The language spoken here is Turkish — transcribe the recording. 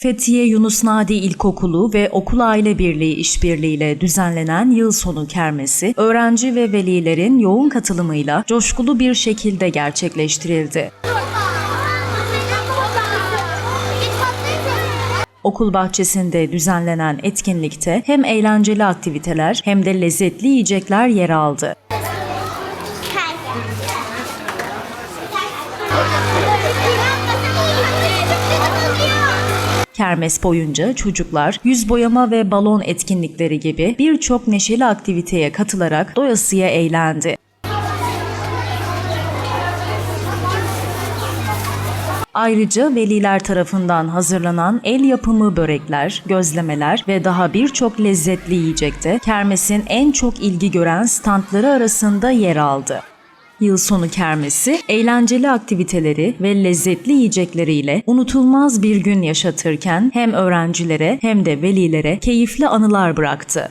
Fethiye Yunus Nadi İlkokulu ve Okul Aile Birliği işbirliğiyle düzenlenen yıl sonu kermesi, öğrenci ve velilerin yoğun katılımıyla coşkulu bir şekilde gerçekleştirildi. Okul bahçesinde düzenlenen etkinlikte hem eğlenceli aktiviteler hem de lezzetli yiyecekler yer aldı. Kermes boyunca çocuklar yüz boyama ve balon etkinlikleri gibi birçok neşeli aktiviteye katılarak doyasıya eğlendi. Ayrıca veliler tarafından hazırlanan el yapımı börekler, gözlemeler ve daha birçok lezzetli yiyecekte kermesin en çok ilgi gören standları arasında yer aldı. Yıl sonu kermesi, eğlenceli aktiviteleri ve lezzetli yiyecekleriyle unutulmaz bir gün yaşatırken hem öğrencilere hem de velilere keyifli anılar bıraktı.